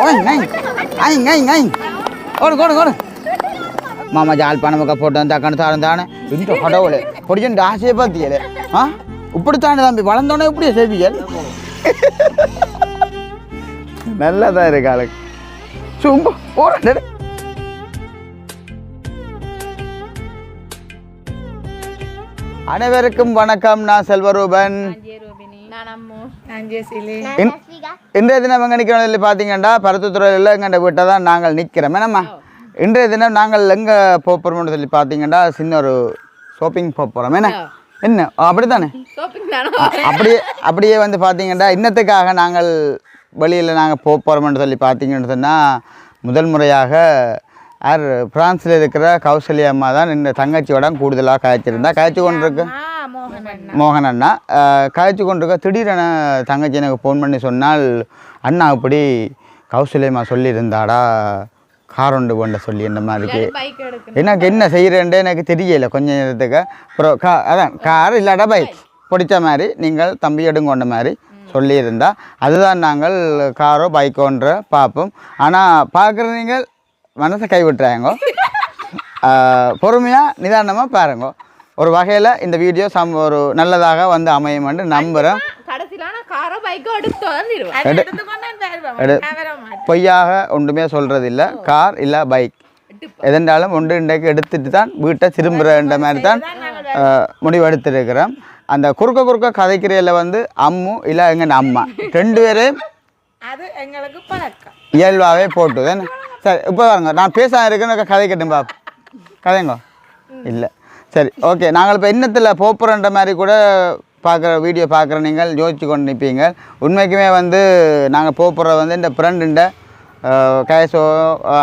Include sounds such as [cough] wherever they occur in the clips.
ஓய் நை ஐ ஐ ஐ ஓடு ஓடு ஓடு. மாமா ஜாழ்ப்பாணம் பக்கம் போட்டு வந்து அக்கண்டு தாரம் தானே இந்த கடவுளே பொடிச்சன் ஆசையை பார்த்தியலே. ஆ? இப்படித்தானே தம்பி வளர்ந்தோன்னே இப்படியே செய்வியல் நல்லதா இருக்கு ஆளுக்கு சும்மா போறேன் அனைவருக்கும் வணக்கம் நான் செல்வரூபன். இன்றைய தினம் எங்கே நிற்கிறோம் பார்த்தீங்கன்னா பருத்துத்துறையில் எங்கள்ட வீட்டை தான் நாங்கள் நிற்கிறோம் என்னம்மா? இன்றைய தினம் நாங்கள் எங்கே போகிறோம்னு சொல்லி பார்த்தீங்கன்னா சின்ன ஒரு ஷாப்பிங் போகிறோம் என்ன? என்ன? அப்படி தானே? அப்படியே அப்படியே வந்து பார்த்தீங்கன்னா இன்னத்துக்காக நாங்கள் வெளியில் நாங்கள் போக போகிறோம்னு சொல்லி பார்த்தீங்கன்னு சொன்னால் முதல் முறையாக யார் பிரான்ஸில் இருக்கிற கௌசல்யா அம்மா தான் இந்த தங்கச்சியோட கூடுதலாக காய்ச்சிருந்தா காய்ச்சி கொண்டிருக்கு. மோகன் அண்ணா. காய்ச்சி கொண்டிருக்க திடீரென தங்கச்சி எனக்கு ஃபோன் பண்ணி சொன்னால் அண்ணா இப்படி கௌசல்யம்மா சொல்லியிருந்தாடா. கார் ஒன்று கொண்ட சொல்லி இந்த மாதிரிக்கு எனக்கு என்ன செய்கிறேன்ட்டு எனக்கு தெரியல கொஞ்ச நேரத்துக்கு. அப்புறம் கா அதான் கார் இல்லாட்டா பைக் பிடிச்ச மாதிரி நீங்கள் தம்பி எடுங்கொண்ட மாதிரி சொல்லியிருந்தா. அதுதான் நாங்கள் காரோ பைக்கோன்ற பார்ப்போம் ஆனால் பார்க்குற நீங்கள் மனசை கைவிட்டுறாங்க. [laughs] பொறுமையாக நிதானமாக பாருங்க. ஒரு வகையில் இந்த வீடியோ சம் ஒரு நல்லதாக வந்து அமையும்னு நம்புகிறேன் பொய்யாக ஒன்றுமே சொல்கிறதில்ல கார் இல்லை பைக் எதென்றாலும் ஒன்று இன்றைக்கு எடுத்துட்டு தான் வீட்டை திரும்புகிற மாதிரி தான் முடிவெடுத்திருக்கிறோம். அந்த குறுக்க குறுக்க கதைக்கிறையில் வந்து அம்மு இல்லை எங்கள் அம்மா. ரெண்டு பேரையும் அது எங்களுக்கு பழக்கம். இயல்பாகவே போட்டு தானே சரி இப்போ வாங்க நான் பேச இருக்கேன்னு கதை கட்டும் பாப். கதைங்க? இல்லை. சரி ஓகே. நாங்கள் இப்போ இன்னத்தில் போப்புறன்ற மாதிரி கூட பார்க்குற வீடியோ பார்க்குற நீங்கள் யோசிச்சு கொண்டு நிற்பீங்க உண்மைக்குமே வந்து நாங்கள் போப்புற வந்து இந்த ஃப்ரெண்டுண்ட கேஷோ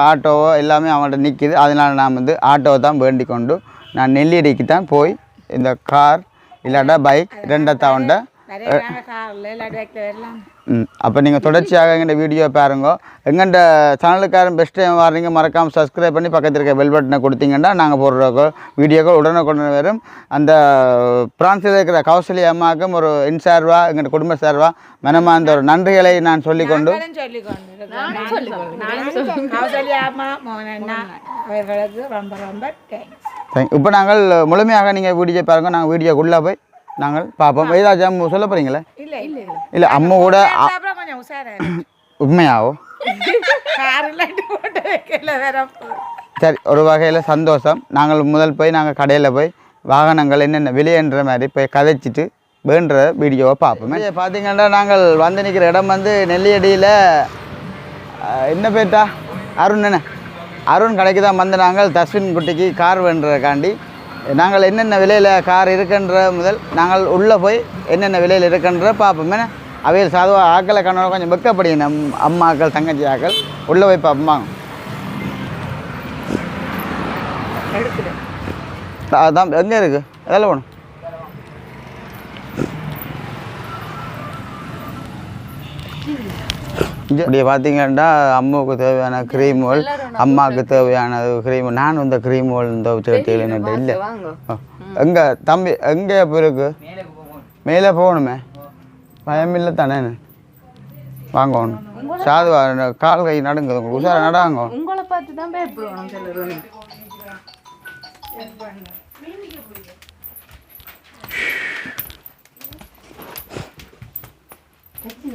ஆட்டோவோ எல்லாமே அவங்கள்ட்ட நிற்கிது அதனால் நான் வந்து ஆட்டோவை தான் வேண்டிக் கொண்டு நான் நெல்லியடிக்கு தான் போய் இந்த கார் இல்லாட்டா பைக் ரெண்டத்தாவண்ட நிறைய அப்போ நீங்கள் தொடர்ச்சியாக எங்கள்ட வீடியோ பாருங்க. எங்கள்ட சேனலுக்காரன் பெஸ்ட் டைம் வர்றீங்க மறக்காமல் சப்ஸ்கிரைப் பண்ணி பக்கத்தில் இருக்க பெல் பட்டனை கொடுத்தீங்கன்னா நாங்கள் போடுற வீடியோக்கள் உடனுக்குடன் வரும். அந்த பிரான்ஸில் இருக்கிற கௌசல்யா அம்மாவுக்கும் ஒரு என் சார்வா எங்கள் குடும்ப சார்வா மனமார்ந்த ஒரு நன்றிகளை நான் சொல்லிக்கொண்டு சொல்லி கொண்டு நானும் கௌசல்யா அம்மா மோகனண்ணா அவர்களுக்கு ரொம்ப ரொம்ப தேங்க்ஸ் இப்போ நாங்கள் முழுமையாக நீங்கள் வீடியோ பாருங்க நாங்கள் வீடியோக்குள்ளே போய் நாங்கள் பார்ப்போம். ஏதாச்சும் சொல்ல போகிறீங்களே இல்லை இல்லை இல்லை. அம்மா கூட உண்மையாவோ? சரி ஒரு வகையில் சந்தோஷம். நாங்கள் முதல் போய் நாங்கள் கடையில் போய் வாகனங்கள் என்னென்ன விலைன்ற மாதிரி போய் கதைச்சிட்டு வேண்டுற வீடியோவை பார்ப்போம். பார்த்தீங்கன்னா நாங்கள் வந்து நிற்கிற இடம் வந்து நெல்லியடியில் என்ன பேட்டா அருண் என்ன? அருண் கடைக்கு தான் வந்து நாங்கள் தஸ்வின் குட்டிக்கு கார் வேண்டுறதுக்காண்டி நாங்கள் என்னென்ன விலையில் கார் இருக்குன்ற முதல் நாங்கள் உள்ளே போய் என்னென்ன விலையில் இருக்குன்ற பார்ப்போம். என்ன? அவையில் சாதுவாக ஆக்களை கண்ணோட கொஞ்சம் வெக்கப்படுங்க நம் அம்மாக்கள் தங்கச்சி ஆக்கள் உள்ளே போய் பார்ப்போம். அதான் எங்கே இருக்கு? எதில் போகணும். இப்படி பார்த்தீங்கன்னா அம்மாவுக்கு தேவையான க்ரீம்கள் அம்மாவுக்கு தேவையான க்ரீம் நான் இந்த க்ரீம்கள் இந்த என்ன இல்லை எங்கே தம்பி எங்கே இப்போ இருக்கு? மேலே போகணுமே. பயம் இல்லை தானே? வாங்கணும். சாதுவா கால் கை நடுங்குது உங்களுக்கு. உஷாரா நடாங்க. உங்களை பார்த்து தான் பயப்படுவோம் சொல்லுறோம்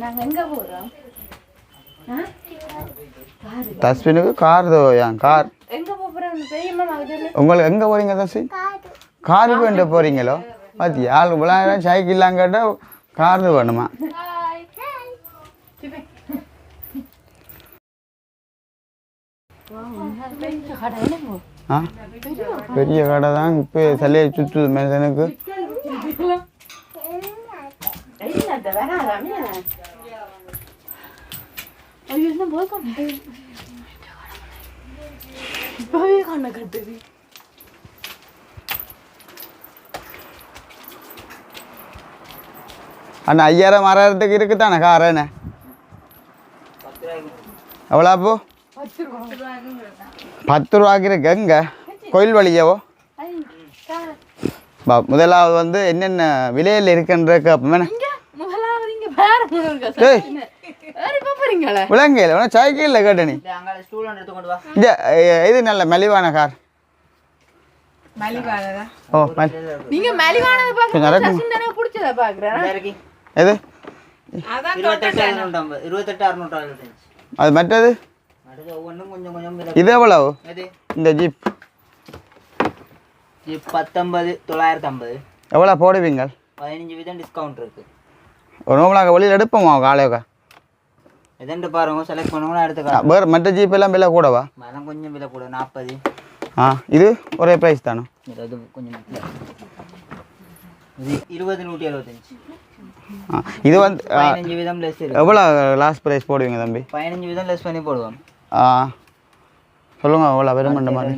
நாங்க எங்க போறோம்? தஸ்வினுக்கு கார் தேவையான் கார்? உங்களுக்கு எங்கே போகிறீங்க தஸ்வின் காருக்கு வேண்ட போகிறீங்களோ பாத்தி ஆள் விளாட சைக்கிள்லாம் கேட்டால் கார் வேணுமா? ஆ? பெரிய கடை தான் இப்போ சல்லையை சுற்றுது மனுஷனுக்கு. அண்ணா ஐயாயிரம் ஆறாயிரத்துக்கு இருக்குதானே கார் என்ன எவ்வளோ அப்போ பத்து ரூபாய்க்கு இருக்கு எங்க கோயில் வழியாவோ பா முதலாவது வந்து என்னென்ன விலையில் இருக்குன்ற கேட்போம் என்ன வாரீங்களே விலங்கையில் வேணா சைக்கிளில் கேட்டு நீ. இந்த இது நல்ல மலிவான கார். மலிவானதா? ஓ நீங்க மலிவானது பிடிச்சத பாக்குறேன் எது? அது மற்றது. இது எவ்வளவு? இந்த ஜீப். இது பத்தொன்பது தொள்ளாயிரத்தி ஐம்பது எவ்வளோ போடுவீங்க பதினஞ்சு வீதம் டிஸ்கவுண்ட் இருக்கு. ஒரு நோம்பலாங்க வெளியில் எடுப்போமா காலையோக்கா எதெண்டு பாருங்க செலக்ட் பண்ணுவோம் எடுத்துக்கலாம் வேறு மற்ற ஜீப் எல்லாம் விலை கூடவா? மரம் கொஞ்சம் விலை கூட நாற்பது. ஆ இது ஒரே ப்ரைஸ் தானே? இது கொஞ்சம். இது இருபது நூற்றி எழுபத்தஞ்சு இது வந்து பதினஞ்சு வீதம் லெஸ் எவ்வளோ லாஸ்ட் ப்ரைஸ் போடுவீங்க தம்பி? பதினஞ்சு வீதம் லெஸ் பண்ணி போடுவோம். ஆ சொல்லுங்க எவ்வளோ வெறுமண்ட மாதிரி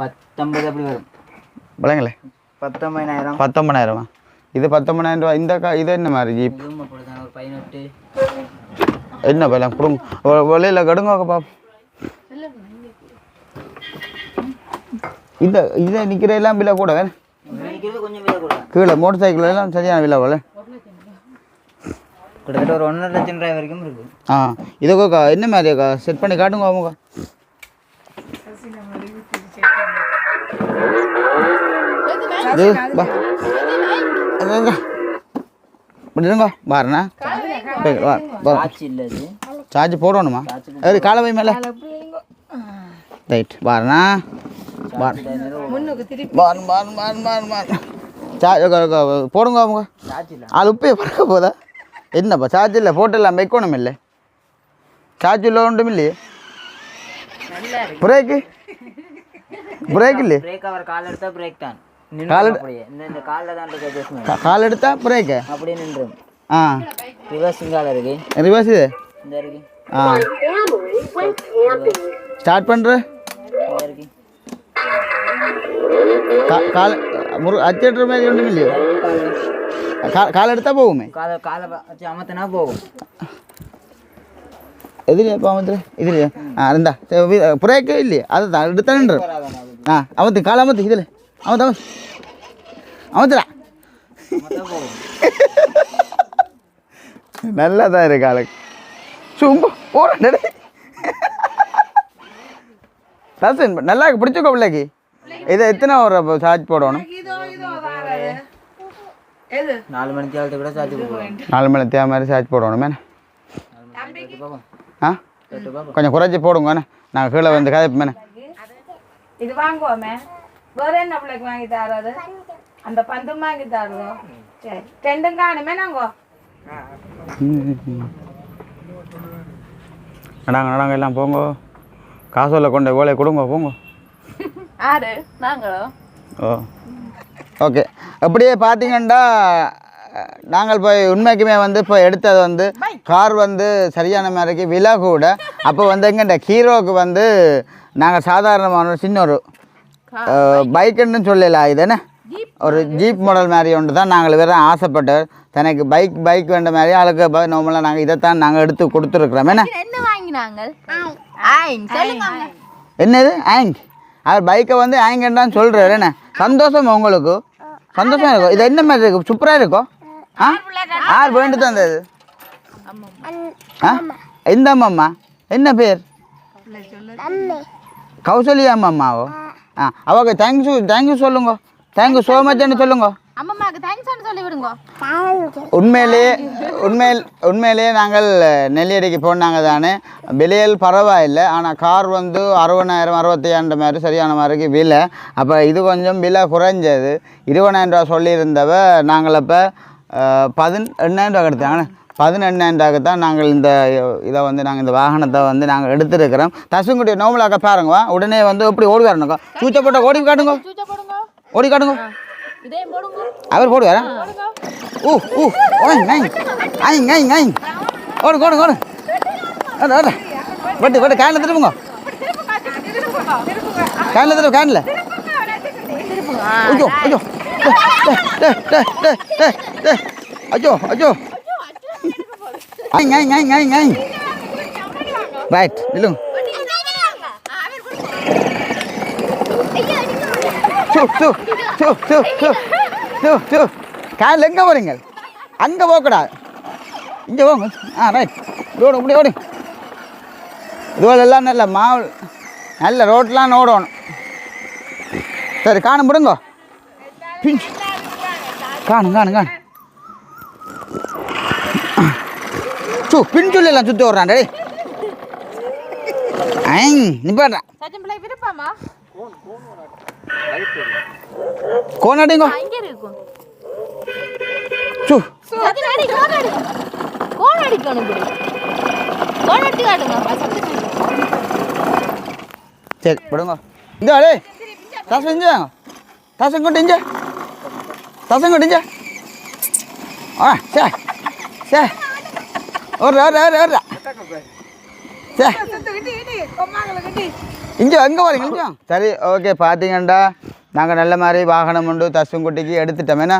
பத்தொன்பது அப்படி வரும். விளங்களே பத்தொன்பதாயிரம். பத்தொம்பதாயிரமா இது பத்தொம்பதாயிரம் ரூபா இந்த கா இது என்ன மாதிரி ஜீப்? என்ன விலை? கொடுங்க. வெளியில் கடுங்க பாப்போம். இந்த இதை நிற்கிற எல்லாம் விலை கூட வேணும். கீழே மோட்டர் சைக்கிள் எல்லாம் சரியான விலை விலை கிட்டத்தட்ட ஒரு ஒன்றரை லட்சம் ரூபாய் வரைக்கும் இருக்கு. ஆ இதுக்கா என்ன மாதிரி அக்கா செட் பண்ணி காட்டுங்க அவங்க இது இருங்க பாருண்ணா. சார்ஜ் போடணுமா? அது காலவை மேலே. ரைட் பாருண்ணா. போடுங்க அவங்க. அது உப்பே பறக்க போதா? என்னப்பா சார்ஜ் இல்லை போட்டெல்லாம் வைக்கணும் இல்லை. சார்ஜ் இல்லை ஒன்றும் இல்லையே. பிரேக்கு பிரேக் இல்லையே? பிரேக் அவர் கால் எடுத்தா பிரேக் தான். கால் இந்த காலில் தான் கால் எடுத்தா பிரேக்கு அப்படியே நின்றும். ஆ. ரிவர்ஸ் இங்கால இருக்கு. ரிவர்ஸ் இது? இந்த இருக்கு. ஆ. ஸ்டார்ட் பண்ணுற இருக்கு. கால் முரு அச்சேட்டுற மாதிரி ஒன்றும் இல்லையோ கால் எடுத்தா போகுமே? காலை காலை வச்சு அமர்த்தினா போகும். எதுலையா இப்போ வந்து இதுலையா? ஆ இருந்தா பிரேக்கு இல்லையே? அதுதான். எடுத்தானுன்ற ஆ அவத்து கால் அமர்த்து இதில். அமர்த்தா [laughs] போகும் நல்லா தான் இருக்கு ஆளுக்கு சும்மா போகிறேன் ரசன் நல்லா பிடிச்சிக்கோ பிள்ளைக்கு? இதை எத்தனை ஒரு சார்ஜ் போடணும்? நாலு மணிக்கு ஆளுக்கு கூட சார்ஜ் போடுவோம் நாலு மணி தேவை மாதிரி சார்ஜ் போடணும். பார்ப்போம் ஆ? கொஞ்சம் குறைச்சி போடுங்க நாங்கள் கீழே வந்து கதை மேலே இது வாங்குவோமே. வேற என்ன பிள்ளைக்கு வாங்கி தராது? அந்த பந்தும் வாங்கி தருவோம் சரி. ரெண்டும் காணுமே நாங்க? நடாங்க நடாங்க எல்லாம் போங்க. காசோல கொண்டு ஓலை கொடுங்க போங்க. ஆறு நாங்களோ? ஓ. ஓகே. அப்படியே பார்த்தீங்கன்னா நாங்கள் போய் உண்மைக்குமே வந்து இப்போ எடுத்தது வந்து கார் வந்து சரியான மாதிரிக்கு விலை கூட. அப்போ வந்து எங்கள்கிட்ட ஹீரோவுக்கு வந்து நாங்கள் சாதாரணமான சின்ன ஒரு பைக்குன்னு சொல்லல இது என்ன? ஒரு ஜீப் மாடல் மாதிரி ஒன்று தான் நாங்கள் வேற ஆசைப்பட்டு தனக்கு பைக் பைக் வேண்ட மாதிரி ஆளுக்கு நார்மலாக நாங்கள் இதைத்தான் நாங்கள் எடுத்து கொடுத்துருக்குறோம். என்ன? என்னது ஆங் அவர் பைக்கை வந்து ஆங்கன்னு சொல்கிறாரு என்ன? சந்தோஷம் உங்களுக்கு? சந்தோஷம் இருக்கும். இது என்ன மாதிரி இருக்கும்? சூப்பராக இருக்கும்? ஆ? யார் வேண்டு தந்தது ஆ? எந்த அம்மாம்மா? என்ன பேர்? கௌசல்யா அம்மாவோ ஆ அவங்க தேங்க்யூ தேங்க்யூ சொல்லுங்க. தேங்க்யூ ஸோ மச்னு சொல்லுங்க. அம்மாக்கு தேங்க்ஸ் சொல்லி விடுங்க உண்மையிலேயே உண்மையில் உண்மையிலேயே நாங்கள் நெல்லியடிக்கு போனாங்க தானே. விலையில் பரவாயில்லை. ஆனால் கார் வந்து அறுபதாயிரம் அறுபத்தையாயிரம் மாதிரி சரியான மாதிரிக்கு விலை. அப்போ இது கொஞ்சம் விலை குறைஞ்சது. இருபதாயிரம் ரூபா சொல்லியிருந்தவ நாங்கள் அப்போ பதின் எண்ணாயிரம் ரூபா எடுத்தாங்க பதினெண்ணாயிரம் ரூபாய்க்கு தான் நாங்கள் இந்த இதை வந்து நாங்கள் இந்த வாகனத்தை வந்து நாங்கள் எடுத்துருக்கிறோம். தசுங்குடி நோமலாக்க பாருங்க. உடனே வந்து எப்படி ஓடுவாருனுக்கோ சூச்சை போட்ட ஓடி காட்டுங்க. ஓடி காட்டுங்க. அவர் போடுவாரா? ஊ ஊ ஓய் நை ஐ ஐ ஐ ஓடு ஓடு ஓடு. ஓடு ஓடு. வட்டு வட்டு கேனில் திரும்புங்க கேனில் திரும்ப கேனில் ஐயோ ஐயோ. ஐயோ ஐயோ. ஐ ஐ ஐ ஐ ஐ ரைட் நில்லுங்க சு சு சு சு சு சு சு காலையில் எங்கே போகிறீங்க அங்கே போகக்கூடாது இங்கே போங்க. ஆ ரைட் ரோடு இப்படி ஓடு. இதுவரை எல்லாம் நல்ல மாவு நல்ல ரோட்லாம் ஓடணும். சரி காணும் விடுங்க காணும் காணும் காணும் சு பின்சுள்ள எல்லாம் சுற்றி விட்றான் டேய் ஐ நிப்பாடுறான் சச்சின் பிள்ளை விருப்பமா கோன் அடிங்கோ இங்க இருக்கும் சு சச்சின் அடி கோன் அடி. கோன் அடிக்கணும் இப்படி கோன் அடிச்சு காட்டுங்க சரி விடுங்க. இங்கே டே தசம் இஞ்ச தசம் கொண்டு இஞ்ச தசம் கொண்டு இஞ்ச ஆ சே சே. ஒரு ஒரு ஒரு ஒரு இங்கே எங்கே வரீங்க இங்கே சரி ஓகே பார்த்தீங்கண்டா நாங்கள் நல்ல மாதிரி வாகனம் உண்டு தசுங்குட்டிக்கு எடுத்துட்டோம். ஏன்னா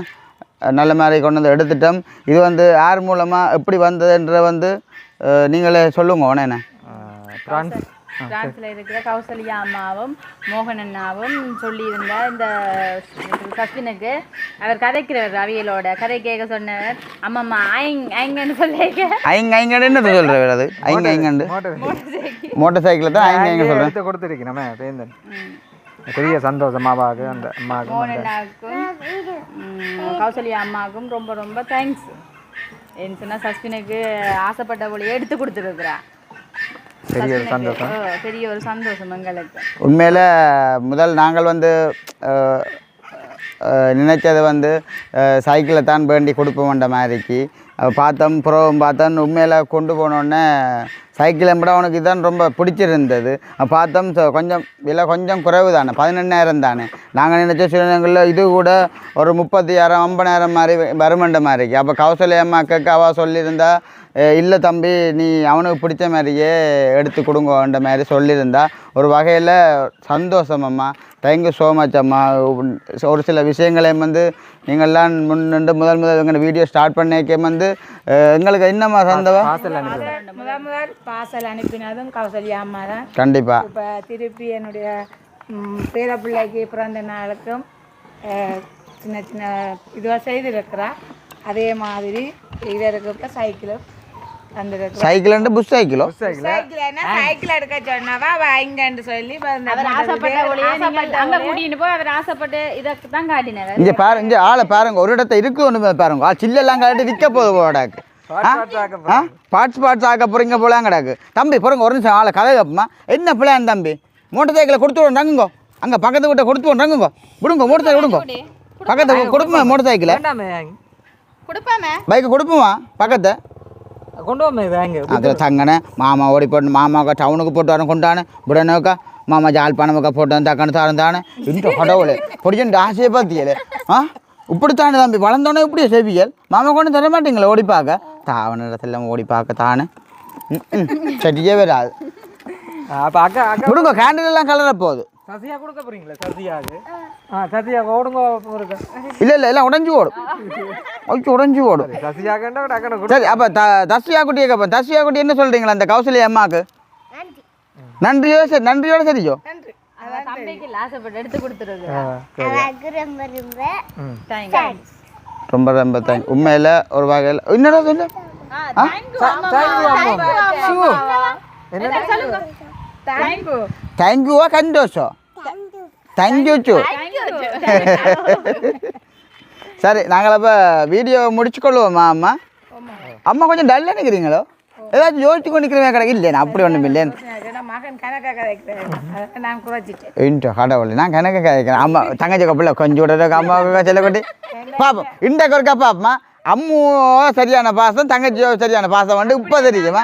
நல்ல மாதிரி கொண்டு வந்து எடுத்துட்டோம். இது வந்து யார் மூலமாக எப்படி வந்ததுன்ற வந்து நீங்களே சொல்லுங்க உடனே. பிரான்ஸ்ல இருக்கிற கௌசல்யா அம்மாவும் மோகன் அண்ணாவும் சொல்லியிருந்த இந்த சஸ்வினுக்கு அவர் கதைக்கிறவர் அவியலோட கதை கேட்க சொன்னவர். அம்மம்மா ஐங் ஐங்கன்னு சொல்லிக்க ஐங்க ஐங்கன்னு என்ன சொல்கிற அது? ஐங்க ஐங்கண்டு. மோட்டர் சைக்கிளில் தான் ஐங்க ஐங்க சொல்கிறேன் எடுத்து கொடுத்துருக்கேன் நம்ம வேந்தன் பெரிய சந்தோஷம் அம்மாவுக்கு அந்த அம்மாவுக்கு மோகன் அண்ணாவுக்கும் கௌசல்யா அம்மாவுக்கும் ரொம்ப ரொம்ப தேங்க்ஸ் என்ன சொன்னால் சஸ்வினுக்கு ஆசைப்பட்ட போலியே எடுத்து கொடுத்துருக்குறா. பெரிய ஒரு சந்தோஷம். பெரிய ஒரு சந்தோஷம் எங்களுக்கு. உண்மையில் முதல் நாங்கள் வந்து நினைச்சது வந்து சைக்கிளை தான் வேண்டி கொடுப்போம்ன்ற மாதிரிக்கு. பார்த்தோம் புறவும் பார்த்தோம் உண்மையில் கொண்டு போனோடனே சைக்கிளை விட அவனுக்கு இதான் ரொம்ப பிடிச்சிருந்தது. பார்த்தோம் கொஞ்சம் விலை கொஞ்சம் குறைவு தானே பதினெண்ணாயிரம் தானே. நாங்கள் நினச்ச சிலங்களில் இது கூட ஒரு முப்பத்தியாயிரம் ஐம்பதாயிரம் மாதிரி வருமண்ட மாதிரிக்கு. அப்போ கௌசல்யம்மாக்கு அவள் சொல்லியிருந்தா "அஹ், இல்லை தம்பி நீ அவனுக்கு பிடிச்ச மாதிரியே எடுத்து கொடுங்கன்ற மாதிரி சொல்லியிருந்தா. ஒரு வகையில் சந்தோஷம் அம்மா. தேங்க்யூ ஸோ மச் அம்மா. ஒரு சில விஷயங்களையும் வந்து நீங்கள்லாம் முன்னின்று முதல் முதல் எங்கள் வீடியோ ஸ்டார்ட் பண்ணிக்க வந்து எங்களுக்கு என்னம்மா சந்தவா வாசல் அனுப்பி முதல் முதல் பார்சல் அனுப்பினதும் கௌசல்யா அம்மா தான். கண்டிப்பாக இப்போ திருப்பி என்னுடைய ம், பேரப்பிள்ளைக்கு பிறந்த நாளுக்கும் சின்ன சின்ன இதுவாக செய்திருக்கிறா. அதே மாதிரி இதற்கு இப்போ சைக்கிளும் சைக்கிளோ சைக்கிள்? என்ன சைக்கிள்? எடுக்க சொன்னாவா? அவ இங்கன்னு சொல்லி வந்து அவர் ஆசைப்பட்ட போலியே நீங்கள் அங்கே கூட்டின்னு போய் அவர் ஆசைப்பட்டு இதை தான் காட்டினார். இங்கே பாருங்க இங்கே ஆளை பாருங்க. ஒரு இடத்த இருக்கு ஒன்று பாருங்க. ஆ சில்லெல்லாம் காட்டி விற்க போகுது போடாக்கு ஆ? பார்ட்ஸ் பார்ட்ஸ் ஆக்க போகிறீங்க போலாம் கிடாக்கு. தம்பி போகிறங்க ஒரு நிமிஷம் ஆளை கதை கேப்பமா என்ன பிள்ளைன் தம்பி? மோட்டர் சைக்கிளை கொடுத்து விடுறாங்கோ அங்கே பக்கத்து வீட்டை கொடுத்து விடுறாங்கோ விடுங்க மோட்டர் சைக்கிள் விடுங்க. பக்கத்து கொடுப்போமா மோட்டர் சைக்கிளை? கொடுப்பாமே. பைக்கை கொடுப்போமா? பக்கத்தை? வாங்க. அதில் தங்கனே மாமா ஓடி போட்டு மாமாவுக்கு டவுனுக்கு போட்டு வரேன் கொண்டானே. புடனோக்கா மாமா ஜாழ்ப்பாணமுக்கா போட்டு வந்து தக்கனு தாரன் தானே இந்த கடவுளே பொடிச்சன் ஆசையை பார்த்தியலே. ஆ? இப்படித்தானே தம்பி வளர்ந்தோன்னே இப்படியே செவியல். மாமா கொண்டு தர மாட்டீங்களா ஓடி பார்க்க? தாவன இடத்துல ஓடி பார்க்க தானே. சரியே வராது. விடுங்க கேண்டில் எல்லாம் கலர போகுது. சசியா கொடுக்க போறீங்களா சசியாவுக்கு? ஆ. சசியா ஓடுங்க போருங்க இல்லை இல்லை எல்லாம் உடஞ்சி ஓடும். ஐயோ உடஞ்சி ஓடும். சசியாக்கண்டா ஒரு அக்கனை கொடு சரி அப்போ த தஸ்வியா குட்டியை கேட்பேன் தஸ்வியா குட்டி என்ன சொல்கிறீங்களா அந்த கௌசல்யா அம்மாவுக்கு நன்றியோ சரி நன்றியோட சரியோ ரொம்ப ரொம்ப தேங்க். உண்மையில் ஒரு வகையில் என்னடா சொல்லு? தேங்க்யூவா கண்டோஷோ தேங்க்யூ சு சரி நாங்கள் அப்போ வீடியோ முடிச்சு கொள்வோமா அம்மா? அம்மா கொஞ்சம் டல்லாக நிற்கிறீங்களோ ஏதாச்சும் யோசிச்சு கொண்டு நிற்கிறவங்க கிடையாது இல்லையா அப்படி ஒன்றும் நான் குறைச்சிட்டேன். இன்ட்டு கடவுள் நான் கணக்கு கதைக்கிறேன். அம்மா தங்கச்சி கப்பில் கொஞ்சம் விட அம்மாவுக்கு செல்ல கொட்டி. பாப்போம். இன்றைக்கு ஒருக்கா பாப்பமா. அம்மு சரியான பாசம் தங்கச்சியோ சரியான பாசம் வந்து இப்போ தெரியுமா?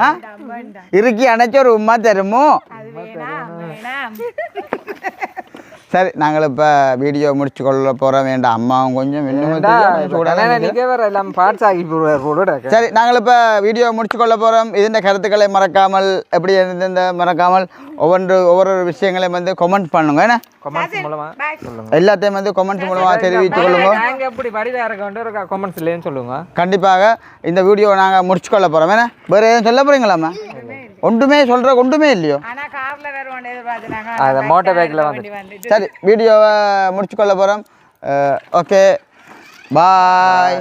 ஆ? இறுக்கி அணைச்சி ஒரு உமா தருமோ? சரி நாங்கள் இப்போ வீடியோ முடிச்சு கொள்ள போகிறோம் வேண்டாம் அம்மாவும் கொஞ்சம் சரி நாங்கள் இப்போ வீடியோ முடிச்சு கொள்ள போகிறோம் இதுன்ற கருத்துக்களை மறக்காமல் எப்படி இருந்த மறக்காமல் ஒவ்வொன்று ஒவ்வொரு விஷயங்களையும் வந்து கமெண்ட் பண்ணுங்க என்ன? கமெண்ட்ஸ் மூலமா சொல்லுங்க. எல்லாத்தையும் வந்து கமெண்ட்ஸ் மூலமாக தெரிவித்து கொள்ளுங்க. கண்டிப்பாக இந்த வீடியோ நாங்கள் முடிச்சு கொள்ள போகிறோம் என்ன? வேறு எதுவும் சொல்ல போகிறீங்களாம்மா ஒன்றுமே சொல்கிற ஒன்றுமே இல்லையோ? அது மோட்டர் பைக்கில் வந்து சரி வீடியோவை முடிச்சு கொள்ள போகிறோம் ஓகே. பாய்